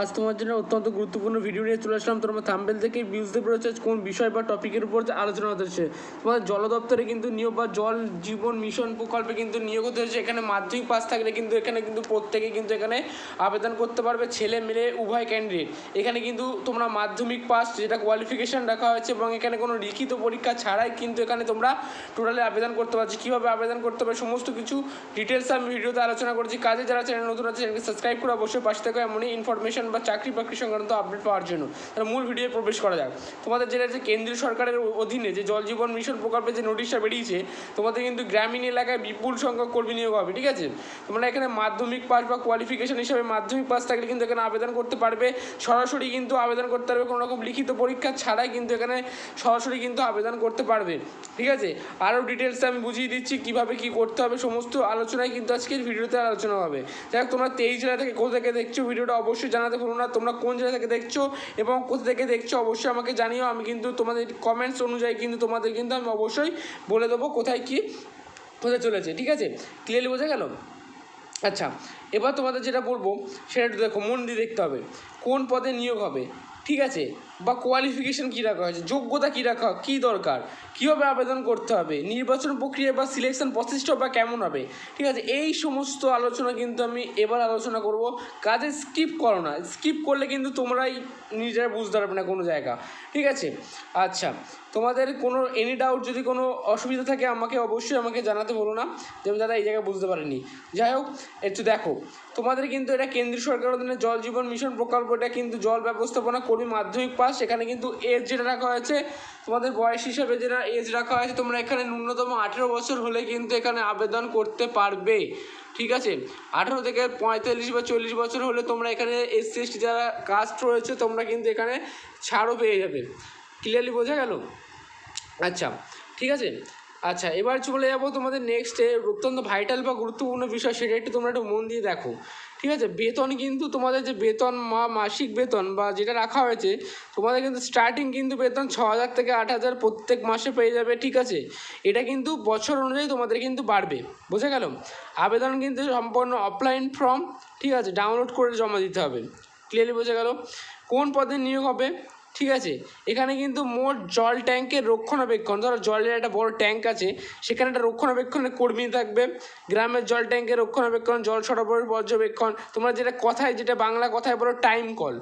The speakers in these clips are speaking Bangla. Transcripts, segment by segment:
আজ তোমার জন্য অত্যন্ত গুরুত্বপূর্ণ ভিডিও নিয়ে চলে আসলাম। তোমার থাম্বেল থেকে বুঝতে পেরেছ আজ কোন বিষয় বা টপিকের উপর আলোচনা হতে হচ্ছে তোমাদের জল দপ্তরে কিন্তু নিয়োগ বা জল জীবন মিশন প্রকল্পে কিন্তু নিয়োগ হতে হচ্ছে এখানে মাধ্যমিক পাস থাকলে কিন্তু এখানে কিন্তু প্রত্যেকে কিন্তু এখানে আবেদন করতে পারবে ছেলে, মেয়ে, উভয় ক্যান্ডিডেট এখানে কিন্তু তোমরা মাধ্যমিক পাস যেটা কোয়ালিফিকেশন রাখা হয়েছে, এবং এখানে কোনো লিখিত পরীক্ষা ছাড়াই কিন্তু এখানে তোমরা টোটালি আবেদন করতে পারছি। কীভাবে আবেদন করতে হবে সমস্ত কিছু ডিটেলস আমি ভিডিওতে আলোচনা করেছি। কাজে যারা চ্যানেল নতুন আছে চ্যানেলকে সাবস্ক্রাইব করে অবশ্যই পাশে থেকে। এমনই ইনফরমেশন বা চাকরি বাকরি সংক্রান্ত আপডেট পাওয়ার জন্য। তাহলে মূল ভিডিওয়ে প্রবেশ করা যাক। তোমাদের যেটা যে কেন্দ্রীয় সরকারের অধীনে যে জল জীবন মিশন প্রকল্পে যে নোটিশটা বেরিয়েছে, তোমাদের কিন্তু গ্রামীণ এলাকায় বিপুল সংখ্যক কর্মী নিয়োগ হবে, ঠিক আছে? তোমরা এখানে মাধ্যমিক পাস বা কোয়ালিফিকেশন হিসাবে মাধ্যমিক পাস থাকলে কিন্তু এখানে আবেদন করতে পারবে। সরাসরি কিন্তু আবেদন করতে পারবে কোনো রকম লিখিত পরীক্ষা ছাড়াই কিন্তু এখানে সরাসরি কিন্তু আবেদন করতে পারবে, ঠিক আছে? আরও ডিটেলস আমি বুঝিয়ে দিচ্ছি, কীভাবে কী করতে হবে, সমস্ত আলোচনায় কিন্তু আজকের ভিডিওতে আলোচনা হবে। যাই হোক, তোমরা তেইশ জেলা থেকে কোথা থেকে দেখছ ভিডিওটা অবশ্যই জানাতে ভুলো না, তোমরা কোন জায়গা থেকে দেখছ এবং কোথা থেকে দেখছ অবশ্যই আমাকে জানিও, আমি কিন্তু তোমাদের কমেন্টস অনুযায়ী কিন্তু তোমাদের কিন্তু আমি অবশ্যই বলে দেবো কোথায় কি, কোথায় চলেছে, ঠিক আছে? ক্লিয়ারলি বোঝা গেল? আচ্ছা এবার তোমাদের যেটা বলব, সেটা একটু দেখো, মন দিয়ে দেখতে হবে, কোন পদে নিয়োগ হবে? ঠিক আছে? বা কোয়ালিফিকেশন কী রাখা হয়েছে? যোগ্যতা কী রাখা কী দরকার? কীভাবে আবেদন করতে হবে? নির্বাচন প্রক্রিয়া বা সিলেকশন প্রসেসটা বা কেমন হবে? ঠিক আছে? এই সমস্ত আলোচনা কিন্তু আমি এবার আলোচনা করব। কাজে স্কিপ করো না। স্কিপ করলে কিন্তু তোমরাই নিজেরা বুঝতে পারবে না কোনো জায়গা। ঠিক আছে? আচ্ছা। তোমাদের কোনো এনি ডাউট যদি কোনো অসুবিধা থাকে, আমাকে অবশ্যই আমাকে জানাতে বলো না। যে আমি দাদা এই জায়গায় বুঝতে পারিনি। যাই হোক, একটু দেখো। তোমাদের কিন্তু এটা কেন্দ্রীয় সরকার অধীনে জল জীবন মিশন প্রকল্প এটা কিন্তু জল ব্যবস্থাপনা কর্মী মাধ্যমিক পাস সেখানে কিন্তু এজ যেটা রাখা হয়েছে, তোমাদের বয়স হিসাবে যেটা এজ রাখা হয়েছে, তোমরা এখানে ন্যূনতম আঠেরো বছর হলে কিন্তু এখানে আবেদন করতে পারবে, ঠিক আছে? আঠেরো থেকে পঁয়তাল্লিশ বা চল্লিশ বছর হলে তোমরা এখানে এসসি এসটি যারা কাস্ট রয়েছে, তোমরা কিন্তু এখানে ছাড়ও পেয়ে যাবে। ক্লিয়ারলি বোঝা গেল? আচ্ছা ঠিক আছে? আচ্ছা এবার চলে যাব তোমাদের নেক্সটে অত্যন্ত ভাইটাল বা গুরুত্বপূর্ণ বিষয়, সেটা একটু তোমরা একটু মন দিয়ে দেখো। ঠিক আছে? বেতন কিন্তু তোমাদের যে বেতন মা মাসিক বেতন বা যেটা রাখা হয়েছে, তোমাদের কিন্তু স্টার্টিং কিন্তু বেতন ছ হাজার থেকে আট হাজার প্রত্যেক মাসে পেয়ে যাবে, ঠিক আছে? এটা কিন্তু বছর অনুযায়ী তোমাদের কিন্তু বাড়বে, বোঝা গেল? আবেদন কিন্তু সম্পূর্ণ অফলাইন ফর্ম ঠিক আছে? ডাউনলোড করে জমা দিতে হবে। ক্লিয়ারলি বোঝা গেল? কোন পদে নিয়োগ হবে? ঠিক আছে? এখানে কিন্তু মোট জল ট্যাঙ্কের রক্ষণাবেক্ষণ, ধরো জলের একটা বড় ট্যাঙ্ক আছে, সেখানে একটা রক্ষণাবেক্ষণের কর্মী থাকবে। গ্রামের জল ট্যাঙ্কের রক্ষণাবেক্ষণ, জল সরবরাহ পর্যবেক্ষণ, তোমরা যেটা কথায়, যেটা বাংলা কথায় বলো টাইম কল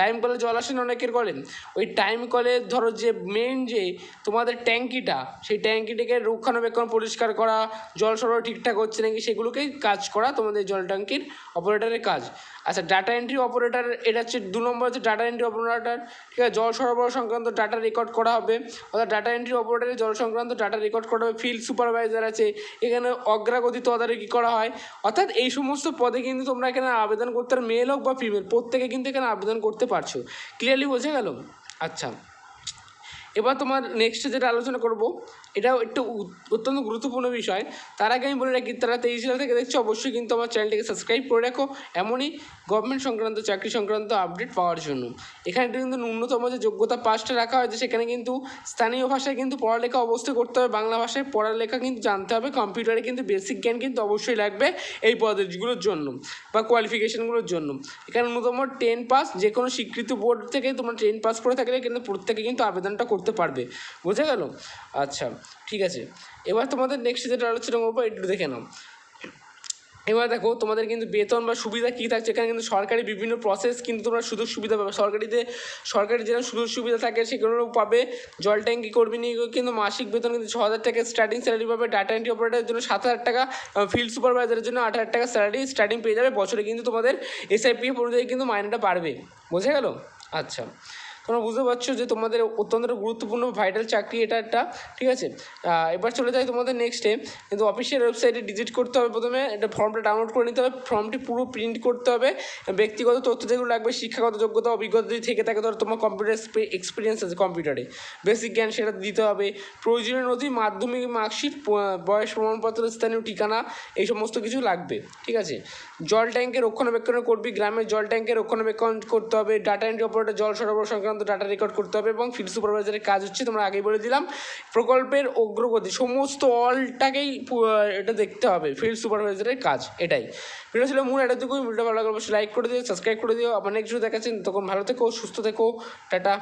টাইম কলে জল আসে না অনেকের কলে ওই টাইম কলে ধরো যে মেন যে তোমাদের ট্যাঙ্কিটা, সেই ট্যাঙ্কিটাকে রক্ষণাবেক্ষণ, পরিষ্কার করা, জল সরবরাহ ঠিকঠাক হচ্ছে নাকি সেগুলোকেই কাজ করা তোমাদের জল ট্যাঙ্কির অপারেটারের কাজ। আচ্ছা ডাটা এন্ট্রি অপারেটার এটা হচ্ছে দু নম্বর হচ্ছে ডাটা এন্ট্রি অপারেটার ঠিক আছে? জল সরবরাহ সংক্রান্ত ডাটা রেকর্ড করা হবে। অর্থাৎ ডাটা এন্ট্রি অপারেটারে জল সংক্রান্ত ডাটা রেকর্ড করা হবে। ফিল্ড সুপারভাইজার আছে, এখানে অগ্রাগতি তদারকি করা হয়? অর্থাৎ এই সমস্ত পদে কিন্তু তোমরা এখানে আবেদন করতে মেল হোক বা ফিমেল প্রত্যেকে কিন্তু এখানে আবেদন করতে পারছ? ক্লিয়ারলি বোঝা গেল? আচ্ছা। এবার তোমার নেক্সট যেটা আলোচনা করব, এটাও একটু অত্যন্ত গুরুত্বপূর্ণ বিষয়। তার আগে আমি বলে রাখি তারা তেইশ জেলা থেকে দেখছ, অবশ্যই কিন্তু আমার চ্যানেলটিকে সাবস্ক্রাইব করে রাখো। এমনই গভর্নমেন্ট সংক্রান্ত, চাকরি সংক্রান্ত আপডেট পাওয়ার জন্য। এখানে কিন্তু ন্যূনতম যে যোগ্যতা পাঁচটা রাখা হয়েছে, সেখানে কিন্তু স্থানীয় ভাষায় কিন্তু পড়ালেখা অবশ্যই করতে হবে। বাংলা ভাষায় পড়ালেখা কিন্তু জানতে হবে। কম্পিউটারে কিন্তু বেসিক জ্ঞান কিন্তু অবশ্যই লাগবে এই পদগুলোর জন্য বা কোয়ালিফিকেশনগুলোর জন্য। এখানে ন্যূনতম টেন পাস যে কোনো স্বীকৃত বোর্ড থেকে তোমরা টেন পাস করে থাকলে কিন্তু প্রত্যেকে কিন্তু আবেদনটা করতে পারবে। বোঝা গেল? আচ্ছা ঠিক আছে। এবার তোমাদের নেক্সট যেটা আলোচনা করব একটু দেখে নাও। এবার দেখো, তোমাদের কিন্তু বেতন বা সুবিধা কী থাকছে? এখানে কিন্তু সরকারি বিভিন্ন প্রসেস কিন্তু তোমরা সুযোগ সুবিধা পাবে। সরকারিতে, সরকারি যেরকম সুযোগ সুবিধা থাকে সেগুলো পাবে। জল ট্যাঙ্কি কর্মী নিয়ে কিন্তু মাসিক বেতন কিন্তু ছ হাজার টাকা স্টার্টিং স্যালারি পাবে। ডাটা এন্ট্রি অপারেটারের জন্য সাত হাজার টাকা ফিল্ড সুপারভাইজারের জন্য আট হাজার টাকা স্যালারি স্টার্টিং পেয়ে যাবে। বছরে কিন্তু তোমাদের এসআইপিএফ অনুযায়ী কিন্তু মাইনেটা বাড়বে। বোঝা গেল? আচ্ছা। তোমরা বুঝতে পারছ যে তোমাদের অত্যন্ত গুরুত্বপূর্ণ ভাইটাল চাকরি এটা একটা, ঠিক আছে? এবার চলে যাই তোমাদের নেক্সটে কিন্তু অফিসিয়াল ওয়েবসাইটে ডিজিট করতে হবে প্রথমে, এটা ফর্মটা ডাউনলোড করে নিতে হবে ফর্মটি পুরো প্রিন্ট করতে হবে। ব্যক্তিগত তথ্য যেগুলো লাগবে, শিক্ষাগত যোগ্যতা, অভিজ্ঞতা যদি থেকে থাকে ধরো তোমার কম্পিউটার এক্সপিরিয়েন্স আছে কম্পিউটারে বেসিক জ্ঞান সেটা দিতে হবে। প্রয়োজনীয় নথি, মাধ্যমিক মার্কশিট বয়স প্রমাণপত্র, স্থানীয় ঠিকানা, এই সমস্ত কিছু লাগবে, ঠিক আছে? জল ট্যাঙ্কের রক্ষণাবেক্ষণ করবি, গ্রামের জল ট্যাঙ্কের রক্ষণাবেক্ষণ করতে হবে। ডাটা এন্ট্রি অপারেটর জল সরবরাহ সংক্রান্ত পর্যন্ত ডাটা রেকর্ড করতে হবে এবং ফিল্ড সুপারভাইজারের কাজ হচ্ছে, তোমরা আগেই বলে দিলাম, প্রকল্পের অগ্রগতি, সমস্ত অলটাকেই এটা দেখতে হবে ফিল্ড সুপারভাইজারের কাজ, এটাই। ভিডিও ছিল মূল এটাটুকুই ভিডিও ভালো লাগলে অবশ্যই লাইক করে দিও সাবস্ক্রাইব করে দিও, আবার নেক্সট ভিডিও দেখাচ্ছেন তখন ভালো থেকো, সুস্থ থেকো, টাটা।